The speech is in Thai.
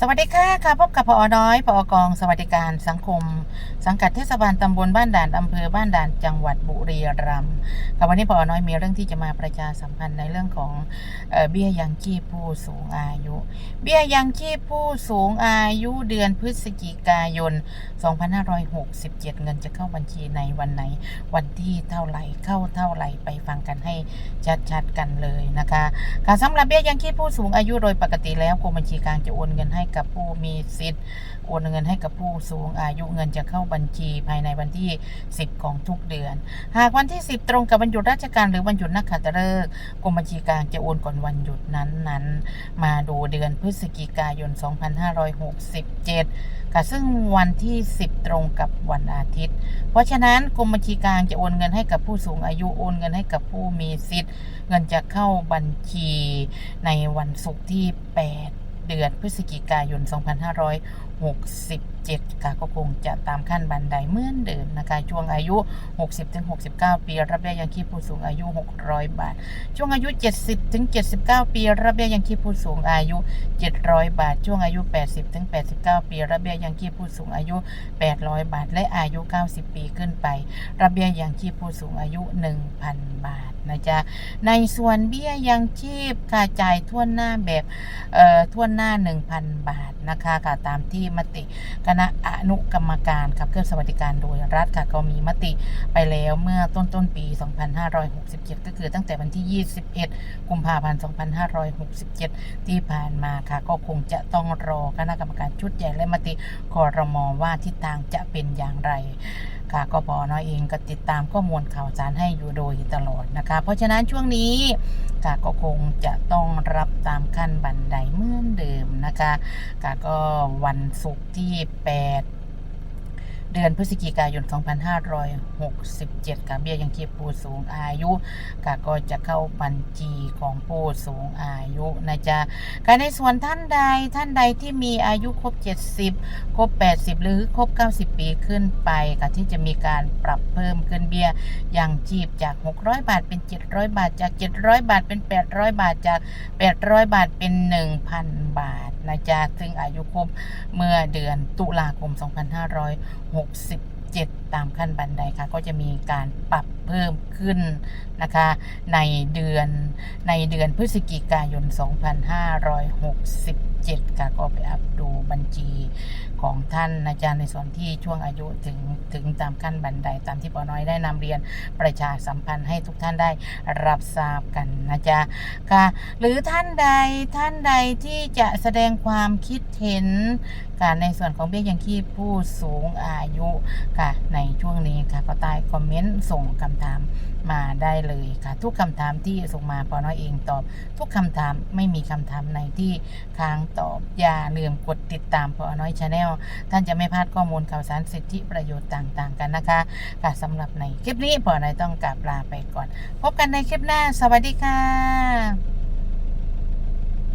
สวัสดีค่ะค่ะพบกับพอน้อยพอกองสวัสดิการสังคม สังกัดเทศบาลตำบลบ้านด่านอำเภอบ้านด่านจังหวัดบุรีรัมย์ค่ะวันนี้พอน้อยมีเรื่องที่จะมาประชาสัมพันธ์ในเรื่องของเอ่อเบี้ยยังชีพผู้สูงอายุ เบี้ยยังชีพผู้สูงอายุเดือนพฤศจิกายน 2567 เงินจะเข้าบัญชีในวันไหน วันที่เท่าไหร่เข้าเท่าไหร่ไปฟังกันให้ชัดๆกันเลยนะคะค่ะสำหรับเบี้ยยังชีพผู้สูงอายุโดยปกติแล้วกรมบัญชีกลางจะโอนเงินให้กับผู้มีสิทธิ์โอนเงินให้กับผู้สูงอายุเงินจะเข้าบัญชีภายในวันที่ 10 ของทุกเดือน หากวันที่ 10 ตรงกับวันหยุดราชการหรือวันหยุดนักขัตฤกษ์กรมบัญชีกลางจะโอนก่อนวันหยุดนั้นๆ มาดูเดือนพฤศจิกายน 2567 ค่ะซึ่งวันที่ 10 ตรงกับวันอาทิตย์ เพราะฉะนั้นกรมบัญชีกลางจะโอนเงินให้กับผู้สูงอายุโอนเงินให้กับผู้มีสิทธิ์ เงินจะเข้าบัญชีในวันศุกร์ที่ 8 เดือนพฤศจิกายน 2567 ค่ะก็คงจะตามขั้นบันไดเหมือนเดิมนะคะ ช่วงอายุ 60-69 ปี รับเบี้ยยังชีพผู้สูงอายุ 600 บาท ช่วงอายุ 70-79 ปี รับเบี้ยยังชีพผู้สูงอายุ 700 บาท ช่วงอายุ 80-89 ปี รับเบี้ยยังชีพผู้สูงอายุ 800 บาท และอายุ 90 ปีขึ้นไป รับเบี้ยยังชีพผู้สูงอายุ 1,000 บาทนะจ๊ะในส่วนเบี้ยยังชีพค่าจ่ายทั่วหน้าแบบเอ่อทั่วหน้า 1,000 บาทนะคะค่ะตามที่มติคณะอนุกรรมการขับเคลื่อนสวัสดิการโดยรัฐค่ะก็มีมติไปแล้วเมื่อต้นต้นปี 2567 ก็คือตั้งแต่วันที่ 21 กุมภาพันธ์ 2567 ที่ผ่านมาค่ะก็คงจะต้องรอคณะกรรมการชุดใหญ่และมติคอรมอว่าทิศทางจะเป็นอย่างไร ค่ะก็พอน้อยเองก็ติดตามข้อมูลข่าวสารให้อยู่โดยตลอดนะคะ เพราะฉะนั้นช่วงนี้ค่ะก็คงจะต้องรับตามขั้นบันไดเหมือนเดิมนะคะค่ะก็วันศุกร์ที่ 8 ดือนพฤศจิกายน 2567ค่ะเบี้ยยังชีพผู้สูงอายุค่ะก็จะเข้าบัญชีของผู้สูงอายุนะจ๊ะค่ะในส่วนท่านใดท่านใดที่มีอายุครบ 70 ครบ 80 หรือครบ 90 ปีขึ้นไปค่ะที่จะมีการปรับเพิ่มขึ้นเบี้ยยังชีพจาก 600 บาทเป็น 700 บาท จาก 700 บาทเป็น 800 บาทจาก 800 บาทเป็น 1,000 บาทนะจ๊ะซึ่งอายุครบเมื่อเดือนตุลาคม 256 67 ตามขั้นบันไดค่ะ ก็จะมีการปรับเพิ่มขึ้นนะคะ ในเดือนในเดือนพฤศจิกายน 2567 ค่ะ ก็ไปอัปดูบัญชีของท่านนะจ๊ะในส่วนที่ช่วงอายุถึงถึงตามขั้นบันไดตามที่ปอน้อยได้นำเรียนประชาสัมพันธ์ให้ทุกท่านได้รับทราบกันนะจ๊ะค่ะ หรือท่านใดท่านใดที่จะแสดงความคิดเห็น ค่ะในส่วนของเบี้ยยังชีพผู้สูงอายุค่ะในช่วงนี้ค่ะก็ใต้คอมเมนต์ส่งคำถามมาได้เลยค่ะ ทุกคำถามที่ส่งมาปอน้อยเองตอบ ทุกคำถามไม่มีคำถามไหนที่ค้างตอบอย่าลืมกดติดตามปอน้อยชาแนลท่านจะไม่พลาดข้อมูลข่าวสารสิทธิประโยชน์ต่างๆ กันนะคะค่ะสำหรับในคลิปนี้ปอน้อยต้องกราบลาไปก่อน พบกันในคลิปหน้า สวัสดีค่ะ